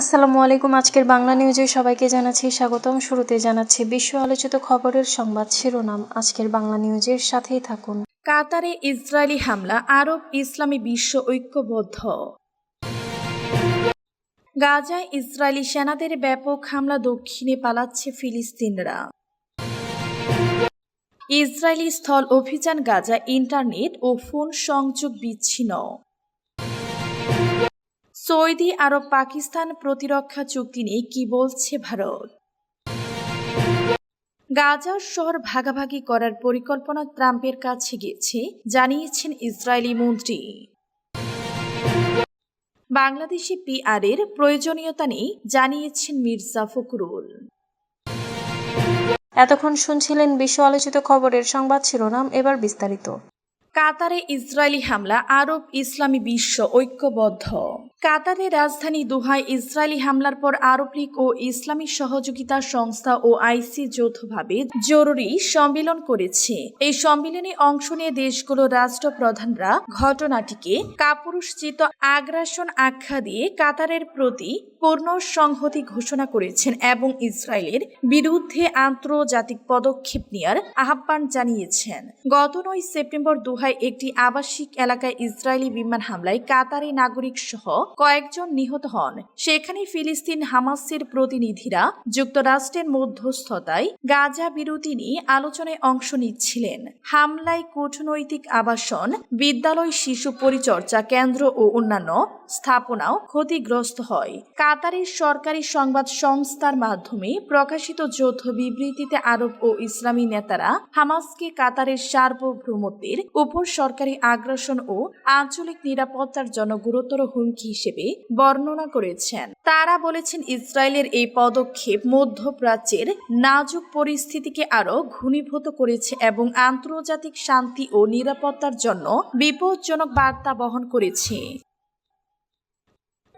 আসসালামু আলাইকুম, আজকের বাংলা নিউজে সবাইকে জানাচ্ছি স্বাগতম। শুরুতে জানাচ্ছি বিশ্ব আলোচিত খবরের সংবাদ শিরোনাম। আজকের বাংলা নিউজের সাথেই থাকুন। কাতারে ইসরায়েলি হামলা, আরব ইসলামী বিশ্ব ঐক্যবদ্ধ। গাজায় ইসরায়েলি সেনাদের ব্যাপক হামলা দক্ষিণে পালাচ্ছে ফিলিস্তিনরা। ইসরায়েলি স্থল অভিযান গাজা ইন্টারনেট ও ফোন সংযোগ বিচ্ছিন্ন। সৌদি আরব পাকিস্তান প্রতিরক্ষা চুক্তি নিয়ে কি বলছে ভারত? গাজার শহর ভাগাভাগি করার পরিকল্পনা ট্রাম্পের কাছে গেছে জানিয়েছেন ইসরায়েলি মন্ত্রী। বাংলাদেশি পিআরের প্রয়োজনীয়তা নেই জানিয়েছেন মির্জা ফখরুল। এতক্ষণ শুনছিলেন বিশ্ব আলোচিত খবরের সংবাদ শিরোনাম, এবার বিস্তারিত। কাতারে ইসরায়েলি হামলা, আরব ইসলামী বিশ্ব ঐক্যবদ্ধ। কাতারের রাজধানী দোহায় ইসরায়েলি হামলার পর আরব লীগ ও ইসলামী সহযোগিতা সংস্থা ও আইসি যৌথভাবে জরুরি সম্মেলন করেছে। এই সম্মেলনে অংশ নিয়ে দেশগুলোর রাষ্ট্রপ্রধানরা ঘটনাটিকে কাপুরুষচিত আগ্রাসন আখ্যা দিয়ে কাতারের প্রতি পূর্ণ সংহতি ঘোষণা করেছেন এবং ইসরায়েলের বিরুদ্ধে আন্তর্জাতিক পদক্ষেপ নেওয়ার আহ্বান জানিয়েছেন। গত নয় সেপ্টেম্বর দুহায় একটি আবাসিক এলাকায় ইসরায়েলি বিমান হামলায় কাতারি নাগরিক সহ কয়েকজন নিহত হন। সেখানে ফিলিস্তিন হামাসের প্রতিনিধিরা যুক্তরাষ্ট্রের মধ্যস্থতায় গাজা বিরতি নিয়ে আলোচনায় অংশ নিচ্ছিলেন। হামলায় কূটনৈতিক আবাসন, বিদ্যালয় শিশু পরিচর্যা কেন্দ্র ও অন্যান্য স্থাপনাও ক্ষতিগ্রস্ত হয়। কাতারের সরকারি সংবাদ সংস্থার মাধ্যমে প্রকাশিত যৌথ বিবৃতিতে আরব ও ইসলামী নেতারা হামাসকে কাতারের সার্বভৌমত্বের উপর সরকারি আগ্রাসন ও আঞ্চলিক নিরাপত্তার জন্য গুরুতর হুমকি হিসেবে বর্ণনা করেছেন। তারা বলেছেন, ইসরায়েলের এই পদক্ষেপ মধ্যপ্রাচ্যের নাজুক পরিস্থিতিকে আরও ঘনীভূত করেছে এবং আন্তর্জাতিক শান্তি ও নিরাপত্তার জন্য বিপজ্জনক বার্তা বহন করেছে।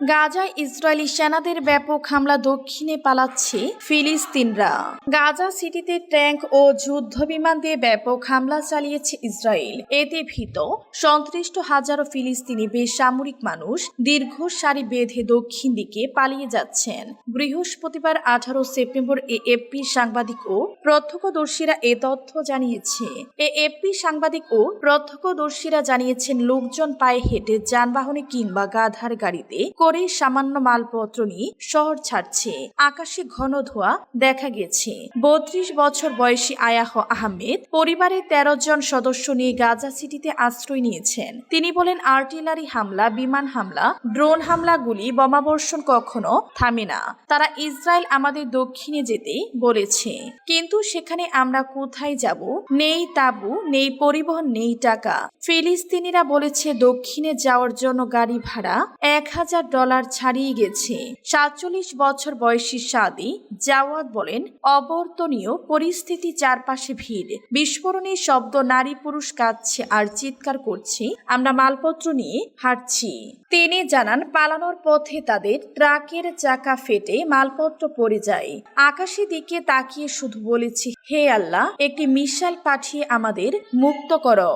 গাজায় ইসরায়েলি সেনাদের ব্যাপক হামলা দক্ষিণে পালাচ্ছে ফিলিস্তিনরা। গাজা সিটিতে ট্যাঙ্ক ও যুদ্ধ বিমান দিয়ে ব্যাপক হামলা চালিয়েছে ইসরায়েল। এতে ভীত সন্ত্রিষ্ট হাজারো ফিলিস্তিনি বেসামরিক মানুষ দীর্ঘ সারি বেঁধে দক্ষিণ দিকে পালিয়ে যাচ্ছেন। বৃহস্পতিবার আঠারো সেপ্টেম্বর এ এপি সাংবাদিক ও প্রত্যক্ষদর্শীরা এ তথ্য জানিয়েছে। এ এপি সাংবাদিক ও প্রত্যক্ষদর্শীরা জানিয়েছেন, লোকজন পায়ে হেঁটে যানবাহনে কিংবা গাধার গাড়িতে করে সামান্য মালপত্র নিয়ে শহর ছাড়ছে। আকাশে ঘন ধোয়া দেখা গেছে। বত্রিশ বছর বয়সী আয়াহ আহমেদ পরিবারের তেরো জন সদস্য নিয়ে গাজা সিটিতে আশ্রয় নিয়েছেন। তিনি বলেন, আর্টিলারি হামলা, বিমান হামলা, ড্রোন হামলাগুলি বোমাবর্ষণ কখনো থামে না। তারা ইসরায়েল আমাদের দক্ষিণে যেতে বলেছে। কিন্তু সেখানে আমরা কোথায় যাব? নেই তাবু, নেই পরিবহন, নেই টাকা। ফিলিস্তিনিরা বলেছে, দক্ষিণে যাওয়ার জন্য গাড়ি ভাড়া এক হাজার ডলার ছাড়িয়ে গেছে। সাতচল্লিশ বছর বয়সী সাদি জাওয়াদ বলেন, অবর্তনীয় পরিস্থিতি চারপাশে ভিড়। বিস্ফোরণের শব্দ নারী পুরুষ কাঁদছে আর চিৎকার করছে। আমরা মালপত্র নিয়ে হাঁটছি। তিনি জানান, পালানোর পথে তাদের ট্রাকের চাকা ফেটে মালপত্র পড়ে যায়। আকাশে দিকে তাকিয়ে শুধু বলেছি, হে আল্লাহ, একটি মিশাল পাঠিয়ে আমাদের মুক্ত করো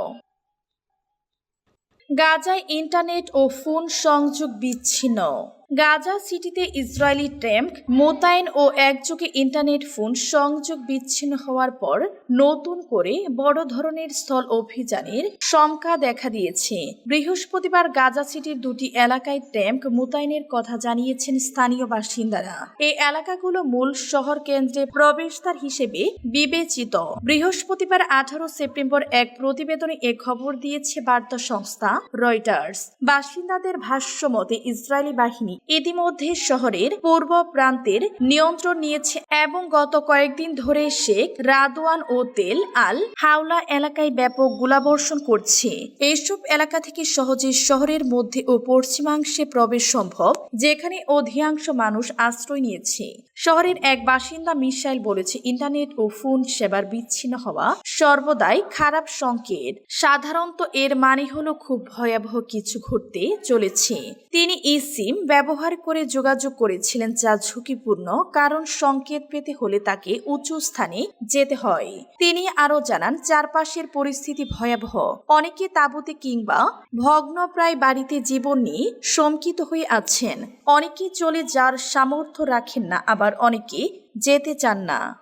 গাজায় ইন্টারনেট ও ফোন সংযোগ বিচ্ছিন্ন। গাজা সিটিতে ইসরায়েলি ট্যাম্প মোতায়েন ও একযোগে ইন্টারনেট ফোন সংযোগ বিচ্ছিন্ন হওয়ার পর নতুন করে বড় ধরনের স্থল অভিযানের শঙ্কা দেখা দিয়েছে। বৃহস্পতিবার গাজা সিটির দুটি এলাকায় ট্যাম্প মোতায়েনের কথা জানিয়েছেন স্থানীয় বাসিন্দারা। এই এলাকাগুলো মূল শহর কেন্দ্রে প্রবেশদ্বার হিসেবে বিবেচিত। বৃহস্পতিবার আঠারো সেপ্টেম্বর এক প্রতিবেদনে এ খবর দিয়েছে বার্তা সংস্থা রয়টার্স। বাসিন্দাদের ভাষ্য মতে ইসরায়েলি বাহিনী ইতিমধ্যে শহরের পূর্ব প্রান্তের নিয়ন্ত্রণ নিয়েছে এবং গত কয়েকদিন ধরে শেখ, রাদওয়ান ও তেল আল হাওলা এলাকায় ব্যাপক গোলাবর্ষণ করছে। এইসব এলাকা থেকে সহজে শহরের মধ্যে ও পশ্চিমাংশে প্রবেশ সম্ভব, যেখানে অধিকাংশ মানুষ আশ্রয় নিয়েছে। শহরের এক বাসিন্দা মিসাইল বলেছে, ইন্টারনেট ও ফোন সেবার বিচ্ছিন্ন হওয়া সর্বদাই খারাপ সংকেত। সাধারণত এর মানে হলো খুব ভয়াবহ কিছু ঘটতে চলেছে। তিনি ই সিম ব্যবহার ব্যবহার করে যোগাযোগ করেছিলেন যা ঝুঁকিপূর্ণ, কারণ সংকেত পেতে হলে তাকে উঁচু স্থানে যেতে হয়। তিনি আরও জানান, চারপাশের পরিস্থিতি ভয়াবহ। অনেকে তাঁবুতে কিংবা ভগ্নপ্রায় বাড়িতে জীবন নিয়ে শঙ্কিত হয়ে আছেন। অনেকে চলে যার সামর্থ্য রাখেন না, আবার অনেকে যেতে চান না।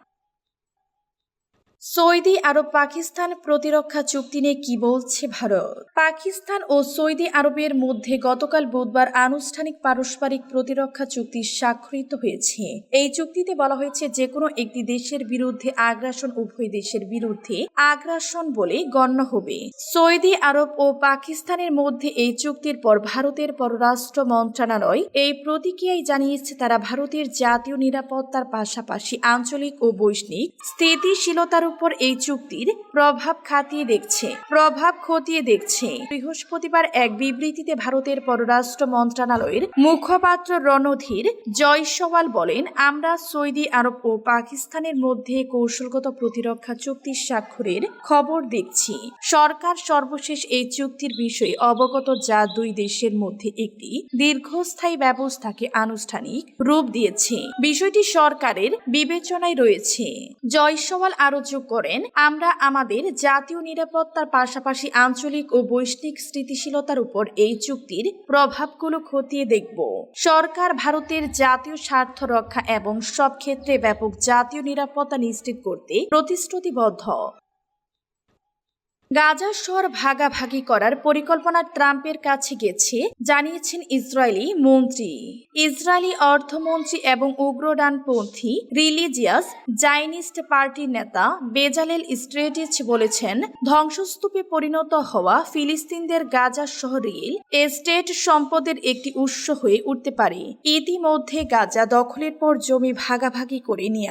সৌদি আরব পাকিস্তান প্রতিরক্ষা চুক্তি নিয়ে কি বলছে ভারত? পাকিস্তান ও সৌদি আরবের মধ্যে গতকাল বুধবার আনুষ্ঠানিক পারস্পরিক প্রতিরক্ষা চুক্তি স্বাক্ষরিত হয়েছে। এই চুক্তিতে বলা হয়েছে যে কোনো একটি দেশের বিরুদ্ধে আগ্রাসন, উভয় দেশের বিরুদ্ধে আগ্রাসন বলে গণ্য হবে। সৌদি আরব ও পাকিস্তানের মধ্যে এই চুক্তির পর ভারতের পররাষ্ট্র মন্ত্রণালয় এই প্রতিক্রিয়ায় জানিয়েছে, তারা ভারতের জাতীয় নিরাপত্তার পাশাপাশি আঞ্চলিক ও বৈশ্বিক স্থিতিশীলতার উপর এই চুক্তির প্রভাব খাতিয়ে দেখছে। প্রভাব খতিয়ে দেখছে। বৃহস্পতিবার এক বিবৃতিতে ভারতের পররাষ্ট্র মন্ত্রণালয়ের মুখপাত্র রণধীর জয়সওয়াল বলেন, আমরা সৌদি আরব ও পাকিস্তানের মধ্যে কৌশলগত প্রতিরক্ষা চুক্তি স্বাক্ষরের খবর দেখছি। সরকার সর্বশেষ এই চুক্তির বিষয়ে অবগত যা দুই দেশের মধ্যে একটি দীর্ঘস্থায়ী ব্যবস্থাকে আনুষ্ঠানিক রূপ দিয়েছে। বিষয়টি সরকারের বিবেচনায় রয়েছে। জয়সওয়াল আরও যোগ করেন, আমরা আমাদের জাতীয় নিরাপত্তার পাশাপাশি আঞ্চলিক ও বৈশ্বিক স্থিতিশীলতার উপর এই চুক্তির প্রভাবগুলো খতিয়ে দেখব। সরকার ভারতের জাতীয় স্বার্থ রক্ষা এবং সব ক্ষেত্রে ব্যাপক জাতীয় নিরাপত্তা নিশ্চিত করতে প্রতিশ্রুতিবদ্ধ। গাজা শহর ভাগাভাগি করার পরিকল্পনা ট্রাম্পের কাছে গেছে, জানিয়েছেন ইসরায়েলি মন্ত্রী। ইসরায়েলি অর্থমন্ত্রী এবং উগ্রডানপন্থী রিলিজিয়াস জাইনিস্ট পার্টির নেতা বেজালেল স্ট্রেটিচ বলেছেন, ধ্বংসস্তূপে পরিণত হওয়া ফিলিস্তিনদের গাজা শহরের এস্টেট সম্পদের একটি উৎস হয়ে উঠতে পারে। ইতিমধ্যে গাজা দখলের পর জমি ভাগাভাগি করে নিয়ে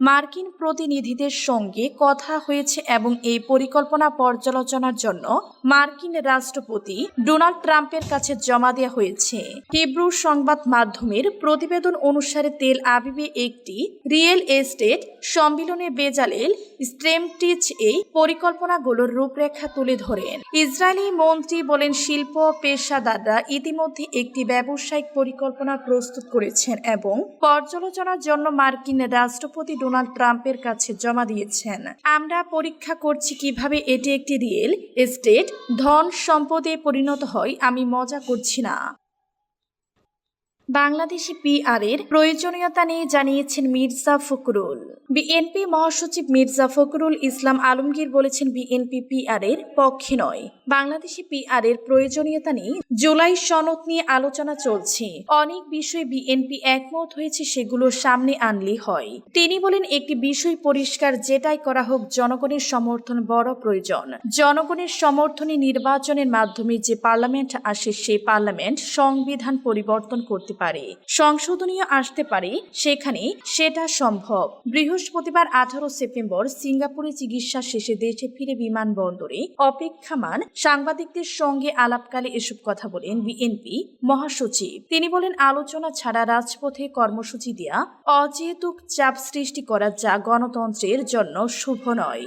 মার্কিন প্রতিনিধিদের সঙ্গে কথা হয়েছে এবং এই পরিকল্পনা পর্যালোচনার জন্য মার্কিন রাষ্ট্রপতি ডোনাল্ড ট্রাম্পের কাছে জমা দেওয়া হয়েছে। হিব্রু সংবাদ মাধ্যমের প্রতিবেদন অনুসারে তেল আবিবে একটি রিয়েল এস্টেট সম্মিলনে বেজালেল স্ট্রেমটিচ এই পরিকল্পনাগুলোর রূপরেখা তুলে ধরেন। ইসরায়েলি মন্ত্রী বলেন, শিল্প, পেশাদাররা ইতিমধ্যে একটি ব্যবসায়িক পরিকল্পনা প্রস্তুত করেছেন এবং পর্যালোচনার জন্য মার্কিন রাষ্ট্রপতি ডোনাল্ড ট্রাম্পের কাছে জমা দিয়েছেন। আমরা পরীক্ষা করছি কীভাবে এটি একটি রিয়েল এস্টেট ধন সম্পদে পরিণত হয় আমি মজা করছি না। বাংলাদেশি পিআর এর প্রয়োজনীয়তা নিয়ে জানিয়েছেন মির্জা ফখরুল। বিএনপি মহাসচিব মির্জা ফখরুল ইসলাম আলমগীর বলেছেন বিএনপি পিআর এর পক্ষে নয়। বাংলাদেশি পিআর এর প্রয়োজনীয়তা নিয়ে জুলাই সনদ নিয়ে আলোচনা চলছে। অনেক বিষয়ে বিএনপি একমত হয়েছে, সেগুলো সামনে আনলে হয়। তিনি বলেন, একটি বিষয় পরিষ্কার, যেটাই করা হোক, জনগণের সমর্থন বড় প্রয়োজন। জনগণের সমর্থনে নির্বাচনের মাধ্যমে যে পার্লামেন্ট আসে, সেই পার্লামেন্ট সংবিধান পরিবর্তন করতে পারে, সংশোধনীয় আসতে পারে, সেখানে সেটা সম্ভব। বৃহস্পতিবার আঠারো সেপ্টেম্বর সিঙ্গাপুরে চিকিৎসা শেষে দেশে ফিরে বিমানবন্দরে অপেক্ষামান সাংবাদিকদের সঙ্গে আলাপকালে এসব কথা বলেন বিএনপি মহাসচিব। তিনি বলেন, আলোচনা ছাড়া রাজপথে কর্মসূচি দেয়া অযেতুক চাপ সৃষ্টি করা যা গণতন্ত্রের জন্য শুভ নয়।